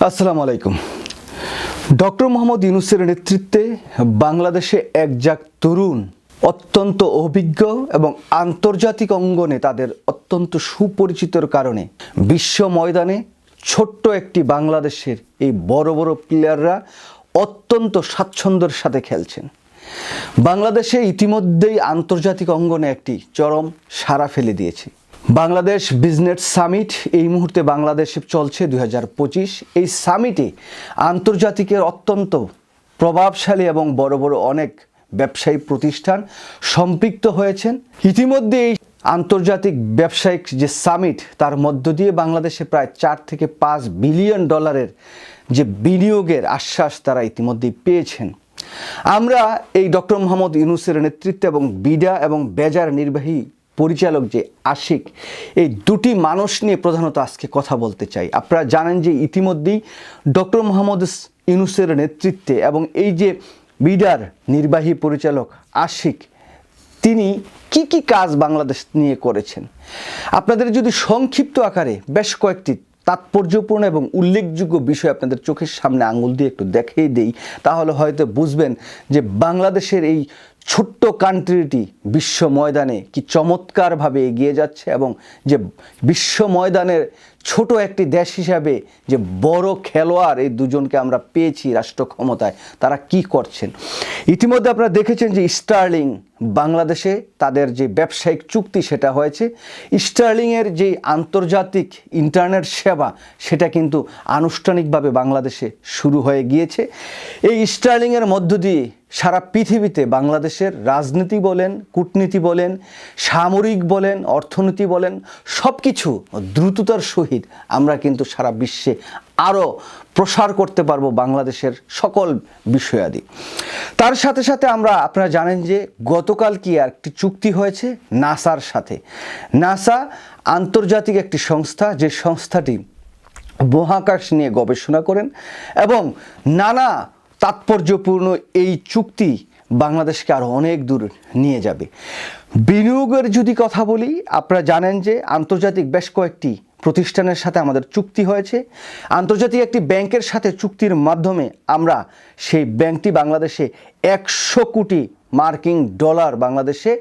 আসসালামু আলাইকুম। ডক্টর মোহাম্মদ ইউনুসের নেতৃত্বে বাংলাদেশে একজাক তরুণ অত্যন্ত অভিজ্ঞ এবং আন্তর্জাতিক অঙ্গনে তাদের অত্যন্ত সুপরিচিতর কারণে বিশ্ব ময়দানে ছোট্ট একটি বাংলাদেশের এই বড় বড় প্লেয়াররা অত্যন্ত স্বাচ্ছন্দ্যের সাথে খেলছেন। বাংলাদেশে ইতিমধ্যেই আন্তর্জাতিক অঙ্গনে একটি চরম সাড়া ফেলে দিয়েছে। বাংলাদেশ বিজনেস সামিট, এই মুহূর্তে বাংলাদেশে চলছে দু হাজার পঁচিশ। এই সামিটে আন্তর্জাতিকের অত্যন্ত প্রভাবশালী এবং বড় বড় অনেক ব্যবসায়ী প্রতিষ্ঠান সম্পৃক্ত হয়েছেন। ইতিমধ্যে এই আন্তর্জাতিক ব্যবসায়িক যে সামিট, তার মধ্য দিয়ে বাংলাদেশে প্রায় চার থেকে পাঁচ বিলিয়ন ডলারের যে বিনিয়োগের আশ্বাস তারা ইতিমধ্যেই পেয়েছেন। আমরা এই ডক্টর মোহাম্মদ ইউনুসের নেতৃত্বে এবং বিডা এবং বেজার নির্বাহী পরিচালক যে আশিক, এই দুটি মানুষ নিয়ে প্রধানত আজকে কথা বলতে চাই। আপনারা জানেন যে ইতিমধ্যেই ডক্টর মোহাম্মদ ইউনুসের নেতৃত্বে এবং এই যে বিডার নির্বাহী পরিচালক আশিক, তিনি কি কি কাজ বাংলাদেশ নিয়ে করেছেন? আপনাদের যদি সংক্ষিপ্ত আকারে বেশ কয়েকটি তাৎপর্যপূর্ণ এবং উল্লেখযোগ্য বিষয় আপনাদের চোখের সামনে আঙুল দিয়ে একটু দেখিয়ে দেই, তাহলে হয়তো বুঝবেন যে বাংলাদেশের এই ছোট্ট কান্ট্রিটি বিশ্ব ময়দানে কি চমৎকারভাবে এগিয়ে যাচ্ছে এবং যে বিশ্ব ময়দানের ছোট একটি দেশ হিসাবে যে বড় খেলোয়াড় এই দুজনকে আমরা পেয়েছি রাষ্ট্র ক্ষমতায় তারা কি করছেন? ইতিমধ্যে আপনারা দেখেছেন যে স্টার্লিং বাংলাদেশে তাদের যে ব্যবসায়িক চুক্তি সেটা হয়েছে। স্টার্লিংয়ের যে আন্তর্জাতিক ইন্টারনেট সেবা, সেটা কিন্তু আনুষ্ঠানিকভাবে বাংলাদেশে শুরু হয়ে গিয়েছে। এই স্টার্লিংয়ের মধ্য দিয়ে সারা পৃথিবীতে বাংলাদেশের রাজনীতি বলেন, কূটনীতি বলেন, সামরিক বলেন, অর্থনীতি বলেন সব কিছু দ্রুততার সহিত আমরা কিন্তু সারা বিশ্বে আরও প্রসার করতে পারব বাংলাদেশের সকল বিষয়াদি। তার সাথে সাথে আমরা আপনারা জানেন যে গতকাল কি একটি চুক্তি হয়েছে নাসার সাথে। নাসা আন্তর্জাতিক একটি সংস্থা, যে সংস্থাটি মহাকাশ নিয়ে গবেষণা করেন এবং নানা তাৎপর্যপূর্ণ এই চুক্তি বাংলাদেশকে আরও অনেক দূর নিয়ে যাবে। বিনিয়োগের যদি কথা বলি, আপনারা জানেন যে আন্তর্জাতিক বেশ কয়েকটি প্রতিষ্ঠানের সাথে আমাদের চুক্তি হয়েছে। আন্তর্জাতিক একটি ব্যাংকের সাথে চুক্তির মাধ্যমে আমরা সেই ব্যাংকটি বাংলাদেশে একশো কোটি মার্কিন ডলার বাংলাদেশে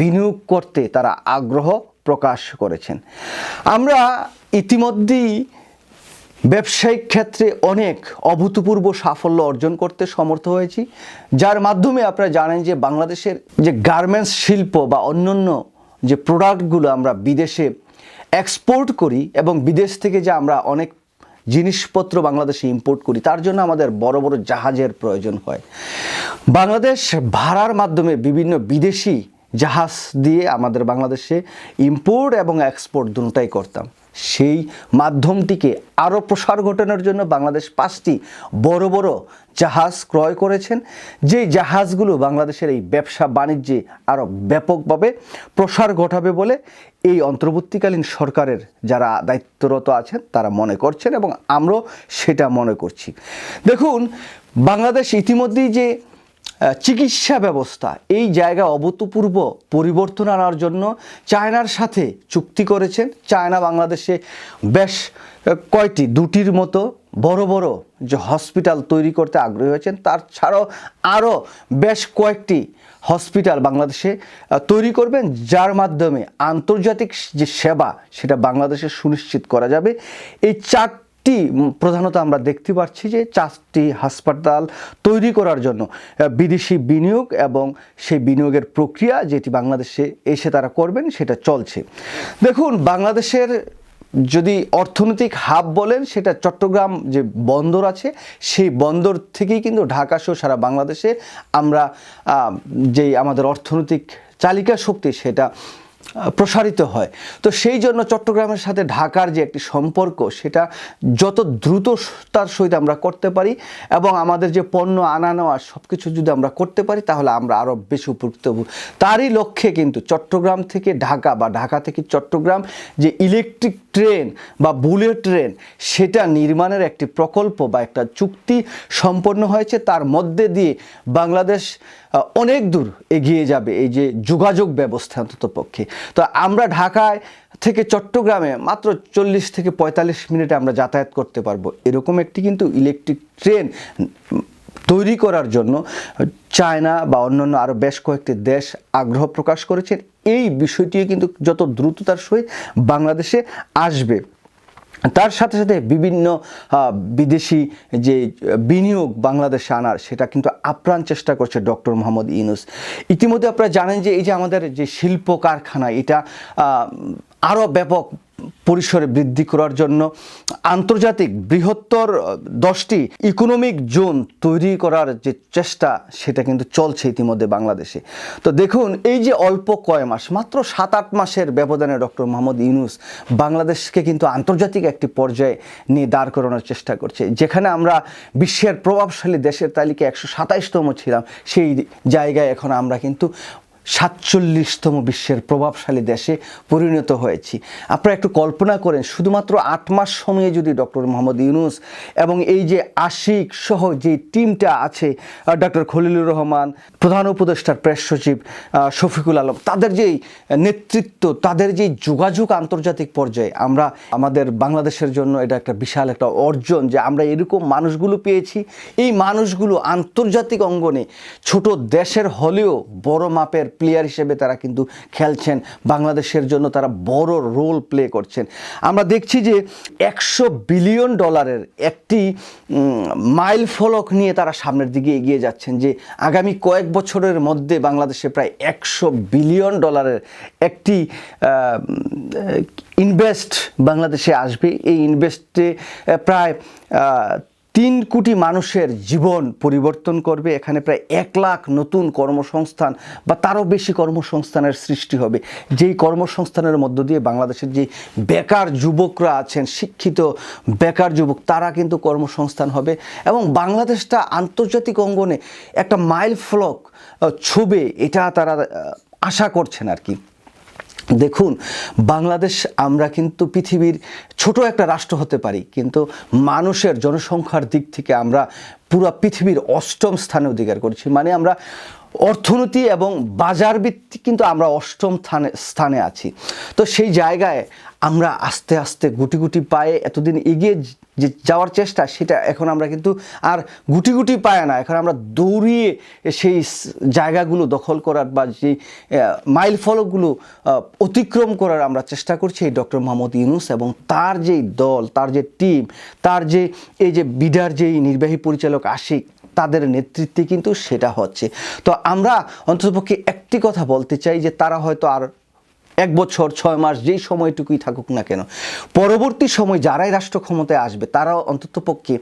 বিনিয়োগ করতে তারা আগ্রহ প্রকাশ করেছেন। আমরা ইতিমধ্যেই ব্যবসায়িক ক্ষেত্রে অনেক অভূতপূর্ব সাফল্য অর্জন করতে সমর্থ হয়েছি, যার মাধ্যমে আপনারা জানেন যে বাংলাদেশের যে গার্মেন্টস শিল্প বা অন্যান্য যে প্রোডাক্টগুলো আমরা বিদেশে এক্সপোর্ট করি এবং বিদেশ থেকে যে আমরা অনেক জিনিসপত্র বাংলাদেশে ইম্পোর্ট করি, তার জন্য আমাদের বড় বড় জাহাজের প্রয়োজন হয়। বাংলাদেশ ভাড়ার মাধ্যমে বিভিন্ন বিদেশি জাহাজ দিয়ে আমাদের বাংলাদেশে ইম্পোর্ট এবং এক্সপোর্ট দুটাই করতাম। সেই মাধ্যমটিকে আরও প্রসার ঘটানোর জন্য বাংলাদেশ পাঁচটি বড় বড় জাহাজ ক্রয় করেছেন। যেই জাহাজগুলো বাংলাদেশের এই ব্যবসা বাণিজ্যে আরও ব্যাপকভাবে প্রসার ঘটাবে বলে এই অন্তর্বর্তীকালীন সরকারের যারা দায়িত্বরত আছেন, তারা মনে করছেন এবং আমরাও সেটা মনে করছি। দেখুন, বাংলাদেশ ইতিমধ্যেই যে চিকিৎসা ব্যবস্থা, এই জায়গা অভূতপূর্ব পরিবর্তন আনার জন্য চায়নার সাথে চুক্তি করেছেন। চায়না বাংলাদেশে বেশ কয়টি, দুটির মতো বড় বড় যে হসপিটাল তৈরি করতে আগ্রহী হয়েছেন, তার ছাড়াও আরও বেশ কয়েকটি হসপিটাল বাংলাদেশে তৈরি করবেন, যার মাধ্যমে আন্তর্জাতিক যে সেবা, সেটা বাংলাদেশে সুনিশ্চিত করা যাবে। এই চার চারটি প্রধানত আমরা দেখতে পাচ্ছি যে চারটি হাসপাতাল তৈরি করার জন্য বিদেশি বিনিয়োগ এবং সেই বিনিয়োগের প্রক্রিয়া যেটি বাংলাদেশে এসে তারা করবেন সেটা চলছে। দেখুন, বাংলাদেশের যদি অর্থনৈতিক হাব বলেন, সেটা চট্টগ্রাম যে বন্দর আছে, সেই বন্দর থেকেই কিন্তু ঢাকা সহ সারা বাংলাদেশে আমরা যেই আমাদের অর্থনৈতিক চালিকা শক্তি, সেটা প্রসারিত হয়। তো সেই জন্য চট্টগ্রামের সাথে ঢাকার যে একটি সম্পর্ক, সেটা যত দ্রুততার সহিত আমরা করতে পারি এবং আমাদের যে পণ্য আনা নেওয়া সব কিছু যদি আমরা করতে পারি, তাহলে আমরা আরও বেশি উপকৃত হব। তারই লক্ষ্যে কিন্তু চট্টগ্রাম থেকে ঢাকা বা ঢাকা থেকে চট্টগ্রাম যে ইলেকট্রিক ট্রেন বা বুলেট ট্রেন, সেটা নির্মাণের একটি প্রকল্প বা একটা চুক্তি সম্পন্ন হয়েছে। তার মধ্যে দিয়ে বাংলাদেশ অনেক দূর এগিয়ে যাবে এই যে যোগাযোগ ব্যবস্থা অন্তত পক্ষে। তো আমরা ঢাকায় থেকে চট্টগ্রামে মাত্র চল্লিশ থেকে পঁয়তাল্লিশ মিনিটে আমরা যাতায়াত করতে পারব। এরকম একটি কিন্তু ইলেকট্রিক ট্রেন তৈরি করার জন্য চায়না বা অন্যান্য আরও বেশ কয়েকটি দেশ আগ্রহ প্রকাশ করেছেন। এই বিষয়টিও কিন্তু যত দ্রুততার সহিত বাংলাদেশে আসবে। তার সাথে সাথে বিভিন্ন বিদেশি যে বিনিয়োগ বাংলাদেশে আনার, সেটা কিন্তু আপ্রাণ চেষ্টা করছে ডক্টর মোহাম্মদ ইউনুস। ইতিমধ্যে আপনারা জানেন যে এই যে আমাদের যে শিল্প কারখানা এটা আরও ব্যাপক পরিসরে বৃদ্ধি করার জন্য আন্তর্জাতিক বৃহত্তর দশটি ইকোনমিক জোন তৈরি করার যে চেষ্টা, সেটা কিন্তু চলছে ইতিমধ্যে বাংলাদেশে। তো দেখুন, এই যে অল্প কয় মাস, মাত্র সাত আট মাসের ব্যবধানে ডক্টর মোহাম্মদ ইউনুস বাংলাদেশকে কিন্তু আন্তর্জাতিক একটি পর্যায়ে নিয়ে দাঁড় করানোর চেষ্টা করছে, যেখানে আমরা বিশ্বের প্রভাবশালী দেশের তালিকায় একশো সাতাইশতম ছিলাম, সেই জায়গায় এখন আমরা কিন্তু সাতচল্লিশতম বিশ্বের প্রভাবশালী দেশে পরিণত হয়েছি। আপনারা একটু কল্পনা করেন, শুধুমাত্র আট মাস সময়ে যদি ডক্টর মোহাম্মদ ইউনুস এবং এই যে আশিক সহ যে টিমটা আছে ডক্টর খলিলুর রহমান, প্রধান উপদেষ্টার প্রেস সচিব শফিকুল আলম, তাদের যেই নেতৃত্ব, তাদের যেই যোগাযোগ আন্তর্জাতিক পর্যায়ে, আমরা আমাদের বাংলাদেশের জন্য এটা একটা বিশাল একটা অর্জন যে আমরা এরকম মানুষগুলো পেয়েছি। এই মানুষগুলো আন্তর্জাতিক অঙ্গনে ছোট দেশের হলেও বড় মাপের প্লেয়ার হিসেবে তারা কিন্তু খেলছেন। বাংলাদেশের জন্য তারা বড় রোল প্লে করছেন। আমরা দেখছি যে একশো বিলিয়ন ডলারের একটি মাইল ফলক নিয়ে তারা সামনের দিকে এগিয়ে যাচ্ছেন যে আগামী কয়েক বছরের মধ্যে বাংলাদেশে প্রায় একশো বিলিয়ন ডলারের একটি ইনভেস্ট বাংলাদেশে আসবে। এই ইনভেস্টে প্রায় তিন কোটি মানুষের জীবন পরিবর্তন করবে, এখানে প্রায় এক লাখ নতুন কর্মসংস্থান বা তারও বেশি কর্মসংস্থানের সৃষ্টি হবে। যেই কর্মসংস্থানের মধ্য দিয়ে বাংলাদেশের যে বেকার যুবকরা আছেন, শিক্ষিত বেকার যুবক, তারা কিন্তু কর্মসংস্থান হবে এবং বাংলাদেশটা আন্তর্জাতিক অঙ্গনে একটা মাইল ফলক ছুবে, এটা তারা আশা করছেন আর কি। দেখুন, বাংলাদেশ আমরা কিন্তু পৃথিবীর ছোট একটা রাষ্ট্র হতে পারি, কিন্তু মানুষের জনসংখ্যার দিক থেকে আমরা পুরো পৃথিবীর অষ্টম স্থানে অধিকার করছি। মানে আমরা অর্থনীতি এবং বাজার ভিত্তিক কিন্তু আমরা অষ্টম স্থানে স্থানে আছি। তো সেই জায়গায় আমরা আস্তে আস্তে গুটি গুটি পায়ে এতদিন এগিয়ে যে যাওয়ার চেষ্টা, সেটা এখন আমরা কিন্তু আর গুটি গুটি পায় না। এখন আমরা দৌড়িয়ে সেই জায়গাগুলো দখল করার বা যে মাইল ফলকগুলো অতিক্রম করার আমরা চেষ্টা করছি এই ডক্টর মোহাম্মদ ইউনুস এবং তার যেই দল, তার যে টিম, তার যে, এই যে বিডার যেই নির্বাহী পরিচালক আশিক, তাদের নেতৃত্বে কিন্তু সেটা হচ্ছে। তো আমরা অন্ততপক্ষে একটি কথা বলতে চাই যে তারা হয়তো আর এক বছর, ছয় মাস, যেই সময়টুকুই থাকুক না কেন। পরবর্তী সময় যারাই রাষ্ট্র ক্ষমতায় আসবে, তারাও অন্ততপক্ষে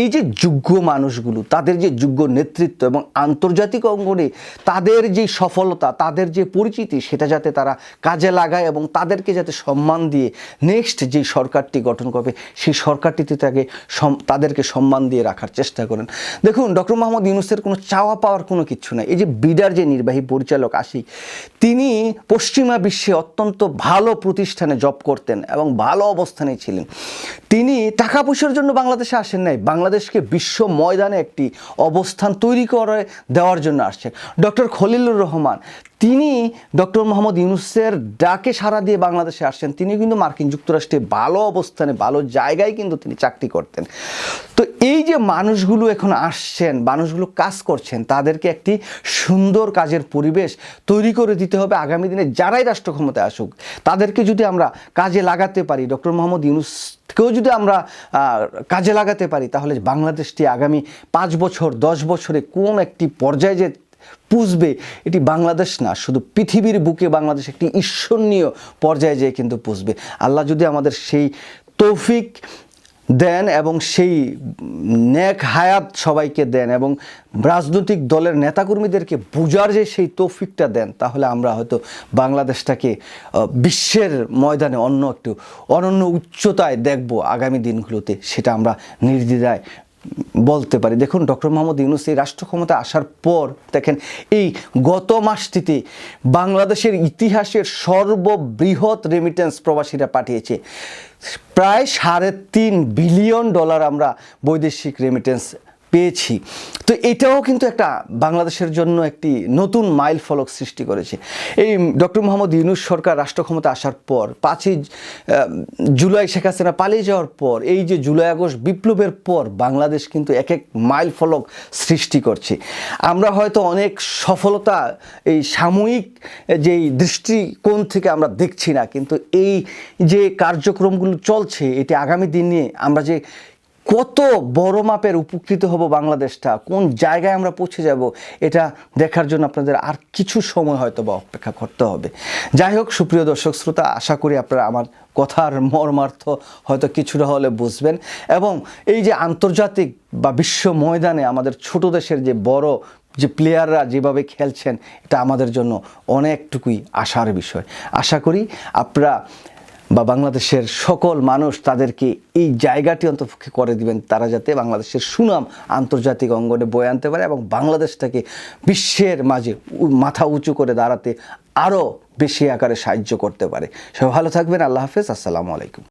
এই যে যোগ্য মানুষগুলো, তাদের যে যোগ্য নেতৃত্ব এবং আন্তর্জাতিক অঙ্গনে তাদের যে সফলতা, তাদের যে পরিচিতি, সেটা যাতে তারা কাজে লাগায় এবং তাদেরকে যাতে সম্মান দিয়ে নেক্সট যে সরকারটি গঠন করবে, সেই সরকারটিতে তাকে তাদেরকে সম্মান দিয়ে রাখার চেষ্টা করেন। দেখুন, ডক্টর মোহাম্মদ ইউনুসের কোনো চাওয়া পাওয়ার কোনো কিছু নাই। এই যে বিডার যে নির্বাহী পরিচালক আসি তিনি পশ্চিমা বিশ্বে অত্যন্ত ভালো প্রতিষ্ঠানে জব করতেন এবং ভালো অবস্থানে ছিলেন। তিনি টাকা পয়সার জন্য বাংলাদেশে আসেন নাই, বাংলাদেশকে বিশ্ব ময়দানে একটি অবস্থান তৈরি করে দেওয়ার জন্য আসছেন। ডক্টর খলিলুর রহমান তিনি ডক্টর মোহাম্মদ ইউনুসের ডাকে সাড়া দিয়ে বাংলাদেশে আসছেন। তিনি কিন্তু মার্কিন যুক্তরাষ্ট্রে ভালো অবস্থানে, ভালো জায়গায় কিন্তু তিনি চাকরি করতেন। তো এই যে মানুষগুলো এখন আসছেন, মানুষগুলো কাজ করছেন, তাদেরকে একটি সুন্দর কাজের পরিবেশ তৈরি করে দিতে হবে আগামী দিনে যারাই রাষ্ট্র ক্ষমতায় আসুক। তাদেরকে যদি আমরা কাজে লাগাতে পারি, ডক্টর মোহাম্মদ ইউনুস কেউ যদি আমরা কাজে লাগাতে পারি, তাহলে বাংলাদেশটি আগামী পাঁচ বছর, দশ বছরে কোন একটি পর্যায়ে যে পুষবে এটি বাংলাদেশ না, শুধু পৃথিবীর বুকে বাংলাদেশ একটি ঈশ্বরনীয় পর্যায়ে যেয়ে কিন্তু পুষবে। আল্লাহ যদি আমাদের সেই তৌফিক দেন এবং সেই নেক হায়াত সবাইকে দেন এবং রাজনৈতিক দলের নেতাকর্মীদেরকে বুঝার যে সেই তৌফিকটা দেন, তাহলে আমরা হয়তো বাংলাদেশটাকে বিশ্বের ময়দানে অন্য একটু অনন্য উচ্চতায় দেখব আগামী দিনগুলোতে। সেটা আমরা নির্দ্বিধায় বলতে পারি। দেখুন, ডক্টর মোহাম্মদ ইউনুস এই রাষ্ট্র ক্ষমতায় আসার পর দেখেন, এই গত মাসটিতে বাংলাদেশের ইতিহাসের সর্ববৃহৎ রেমিটেন্স প্রবাসীরা পাঠিয়েছে। প্রায় সাড়ে তিন বিলিয়ন ডলার আমরা বৈদেশিক রেমিটেন্স পেয়েছি। তো এটাও কিন্তু একটা বাংলাদেশের জন্য একটি নতুন মাইল ফলক সৃষ্টি করেছে। এই ডক্টর মোহাম্মদ ইউনুস সরকার রাষ্ট্র ক্ষমতা আসার পর, পাঁচই জুলাই শেখ হাসিনা পালিয়ে যাওয়ার পর, এই যে জুলাই, আগস্ট বিপ্লবের পর বাংলাদেশ কিন্তু এক এক মাইল ফলক সৃষ্টি করছে। আমরা হয়তো অনেক সফলতা, এই সাময়িক যেই দৃষ্টিকোণ থেকে আমরা দেখছি না, কিন্তু এই যে কার্যক্রমগুলো চলছে, এটি আগামী দিনে আমরা যে কত বড় মাপের উপকৃত হব বাংলাদেশটা? কোন জায়গায় আমরা পৌঁছে যাব? এটা দেখার জন্য আপনাদের আর কিছু সময় হয়তো বা অপেক্ষা করতে হবে। যাই হোক, সুপ্রিয় দর্শক শ্রোতা, আশা করি আপনারা আমার কথার মর্মার্থ হয়তো কিছুটা হলে বুঝবেন। এবং এই যে আন্তর্জাতিক বা বিশ্ব ময়দানে আমাদের ছোট দেশের যে বড় যে প্লেয়াররা যেভাবে খেলছেন, এটা আমাদের জন্য অনেকটুকুই আশার বিষয়। আশা করি আপনারা বা বাংলাদেশের সকল মানুষ তাদেরকে এই জায়গাটি অন্তপক্ষে করে দিবেন, তারা যাতে বাংলাদেশের সুনাম আন্তর্জাতিক অঙ্গনে বয়ে আনতে পারে এবং বাংলাদেশটাকে বিশ্বের মাঝে মাথা উঁচু করে দাঁড়াতে আরও বেশি আকারে সাহায্য করতে পারে। সব ভালো থাকবেন, আল্লাহ হাফেজ, আসসালামু আলাইকুম।